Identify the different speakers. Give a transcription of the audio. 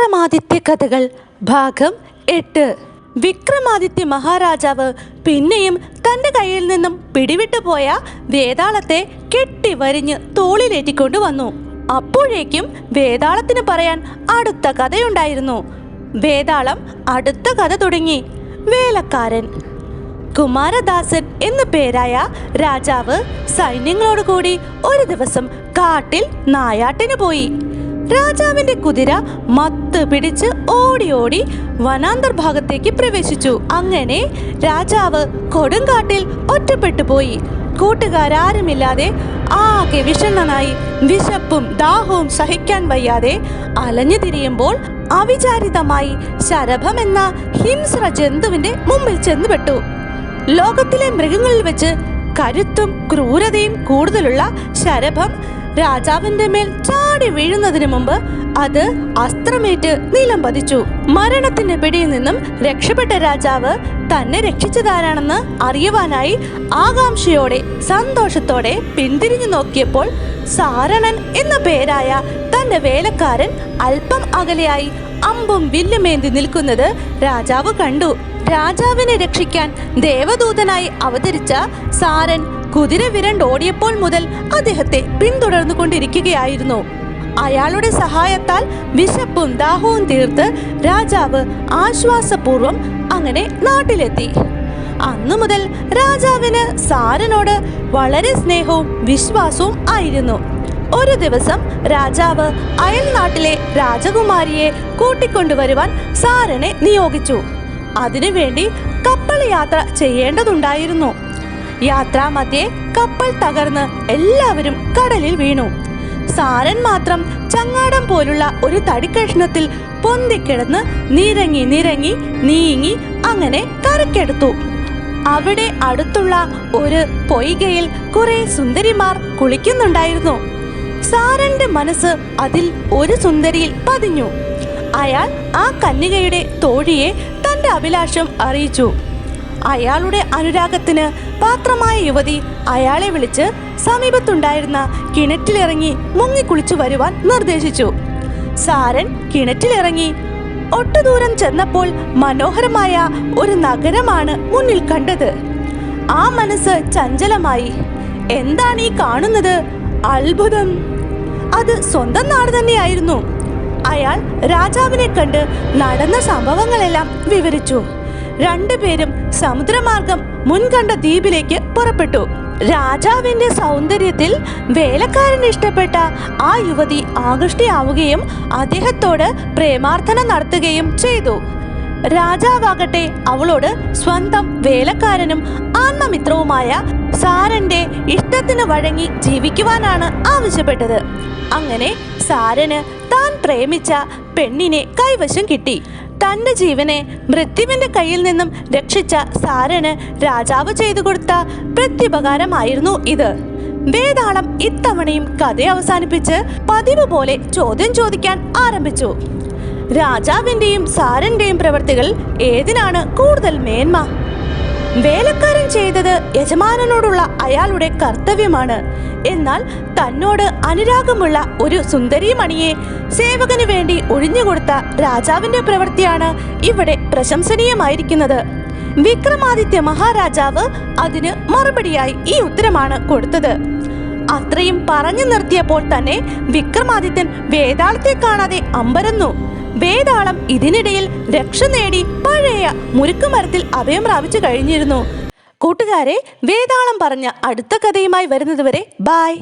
Speaker 1: വിക്രമാദിത്യ കഥകൾ ഭാഗം എട്ട്. വിക്രമാദിത്യ മഹാരാജാവ് പിന്നെയും തന്റെ കയ്യിൽ നിന്നും പിടിവിട്ടു പോയ വേതാളത്തെ കെട്ടിവരിഞ്ഞ് തോളിലേറ്റിക്കൊണ്ടു വന്നു അപ്പോഴേക്കും വേതാളത്തിന് പറയാൻ അടുത്ത കഥയുണ്ടായിരുന്നു. വേതാളം അടുത്ത കഥ തുടങ്ങി. വേലക്കാരൻ. കുമാരദാസൻ എന്നു പേരായ രാജാവ് സൈന്യങ്ങളോടുകൂടി ഒരു ദിവസം കാട്ടിൽ നായാട്ടിന് പോയി. രാജാവിന്റെ കുതിര മത്ത് പിടിച്ച് ഓടി ഓടി വനാന്തർ ഭാഗത്തേക്ക് പ്രവേശിച്ചു. അങ്ങനെ രാജാവ് കൊടുങ്കാട്ടിൽ ഒറ്റപ്പെട്ടു പോയി. കൂട്ടുകാരാരുമില്ലാതെ ആകെ വിഷണ്ണനായി വിശപ്പും ദാഹവും സഹിക്കാൻ വയ്യാതെ അലഞ്ഞു തിരിയുമ്പോൾ അവിചാരിതമായി ശരഭം എന്ന ഹിംസ്ര ജന്തുവിന്റെ മുമ്പിൽ ചെന്നുപെട്ടു. ലോകത്തിലെ മൃഗങ്ങളിൽ വെച്ച് കരുത്തും ക്രൂരതയും കൂടുതലുള്ള ശരഭം രാജാവിന്റെ മേൽ ചാടി വീഴുന്നതിന് മുമ്പ് അത് അസ്ത്രമേറ്റ് നിലം പതിച്ചു. മരണത്തിന്റെ പിടിയിൽ നിന്നും രക്ഷപ്പെട്ട രാജാവ് തന്നെ രക്ഷിച്ചതാരാണെന്ന് അറിയുവാനായി ആകാംക്ഷയോടെ സന്തോഷത്തോടെ പിന്തിരിഞ്ഞു നോക്കിയപ്പോൾ സാരണൻ എന്ന പേരായ തന്റെ വേലക്കാരൻ അല്പം അകലെയായി അമ്പും വില്ലുമേന്തി നിൽക്കുന്നത് രാജാവ് കണ്ടു. രാജാവിനെ രക്ഷിക്കാൻ ദേവദൂതനായി അവതരിച്ച സാരൻ കുതിര വിരണ്ടോടിയപ്പോൾ മുതൽ അദ്ദേഹത്തെ പിന്തുടർന്നു കൊണ്ടിരിക്കുകയായിരുന്നു അയാളുടെ സഹായത്താൽ വിശപ്പും ദാഹവും തീർത്ത് രാജാവ് ആശ്വാസപൂർവം അങ്ങനെ നാട്ടിലെത്തി. അന്നു മുതൽ രാജാവിന് സാരനോട് വളരെ സ്നേഹവും വിശ്വാസവും ആയിരുന്നു. ഒരു ദിവസം രാജാവ് അയൽനാട്ടിലെ രാജകുമാരിയെ കൂട്ടിക്കൊണ്ടുവരുവാൻ സാരനെ നിയോഗിച്ചു. അതിനുവേണ്ടി കപ്പൽ യാത്ര ചെയ്യേണ്ടതുണ്ടായിരുന്നു. യാത്രാമധ്യേ കപ്പൽ തകർന്ന് എല്ലാവരും കടലിൽ വീണു. സാരൻ മാത്രം ചങ്ങാടം പോലുള്ള ഒരു തടിക്കഷ്ണത്തിൽ പൊന്തിക്കിടന്ന് നിരങ്ങി നിരങ്ങി നീങ്ങി അങ്ങനെ കരക്കെടുത്തു അവിടെ അടുത്തുള്ള ഒരു പൊയ്കയിൽ കുറെ സുന്ദരിമാർ കുളിക്കുന്നുണ്ടായിരുന്നു. സാരന്റെ മനസ്സ് അതിൽ ഒരു സുന്ദരിയിൽ പതിഞ്ഞു. അയാൾ ആ കന്യകയുടെ തോഴിയെ തന്റെ അഭിലാഷം അറിയിച്ചു. അയാളുടെ അനുരാഗത്തിന് പാത്രമായ യുവതി അയാളെ വിളിച്ച് സമീപത്തുണ്ടായിരുന്ന കിണറ്റിലിറങ്ങി മുങ്ങിക്കുളിച്ചു വരുവാൻ നിർദ്ദേശിച്ചു. സാരൻ കിണറ്റിലിറങ്ങി ഒട്ടുദൂരം ചെന്നപ്പോൾ മനോഹരമായ ഒരു നഗരമാണ് മുന്നിൽ കണ്ടത്. ആ മനസ്സ് ചഞ്ചലമായി. എന്താണ് ഈ കാണുന്നത്? അത്ഭുതം. അത് സ്വന്തം നാട് തന്നെയായിരുന്നു. അയാൾ രാജാവിനെ കണ്ട് നടന്ന സംഭവങ്ങളെല്ലാം വിവരിച്ചു. രണ്ടുപേരും സമുദ്രമാർഗം മുൻകണ്ട ദ്വീപിലേക്ക് പുറപ്പെട്ടു. രാജാവിന്റെ സൗന്ദര്യത്തിൽ വേലക്കാരൻ ഇഷ്ടപ്പെട്ട ആ യുവതി ആകൃഷ്ടിയാവുകയും അദ്ദേഹത്തോട് പ്രേമാർത്ഥന നടത്തുകയും ചെയ്തു. രാജാവാകട്ടെ അവളോട് സ്വന്തം വേലക്കാരനും ആത്മമിത്രവുമായ സാരന്റെ ഇഷ്ടത്തിന് വഴങ്ങി ജീവിക്കുവാനാണ് ആവശ്യപ്പെട്ടത്. അങ്ങനെ സാരന് താൻ പ്രേമിച്ച പെണ്ണിനെ കൈവശം കിട്ടി. തന്റെ ജീവനെ മൃത്യുവിന്റെ കയ്യിൽ നിന്നും രക്ഷിച്ച സാരന് രാജാവ് ചെയ്തു കൊടുത്ത പ്രത്യുപകാരമായിരുന്നു ഇത്. വേദാളം ഇത്തവണയും കഥ അവസാനിപ്പിച്ച് പതിവ് പോലെ ചോദ്യം ചോദിക്കാൻ ആരംഭിച്ചു. രാജാവിന്റെയും സാരന്റെയും പ്രവൃത്തികൾ ഏതിനാണ് കൂടുതൽ മേന്മ? വേലക്കാരൻ ചെയ്തത് യജമാനനോടുള്ള അയാളുടെ കർത്തവ്യമാണ്. എന്നാൽ തന്നോട് അനുരാഗമുള്ള ഒരു സുന്ദരിമണിയെ സേവകന് വേണ്ടി ഒഴിഞ്ഞുകൊടുത്ത രാജാവിന്റെ പ്രവൃത്തിയാണ് ഇവിടെ പ്രശംസനീയമായിരിക്കുന്നത്. വിക്രമാദിത്യ മഹാരാജാവ് അതിന് മറുപടിയായി ഈ ഉത്തരമാണ് കൊടുത്തത്. അത്രയും പറഞ്ഞു നിർത്തിയപ്പോൾ തന്നെ വിക്രമാദിത്യൻ വേതാളത്തെ കാണാതെ അമ്പരന്നു. വേതാളം ഇതിനിടയിൽ രക്ഷ നേടി പഴയ മുരുക്കുമരത്തിൽ അഭയം പ്രാപിച്ചു കഴിഞ്ഞിരുന്നു. കൂട്ടുകാരെ വേതാളം പറഞ്ഞ അടുത്ത കഥയുമായി വരുന്നതുവരെ ബായ്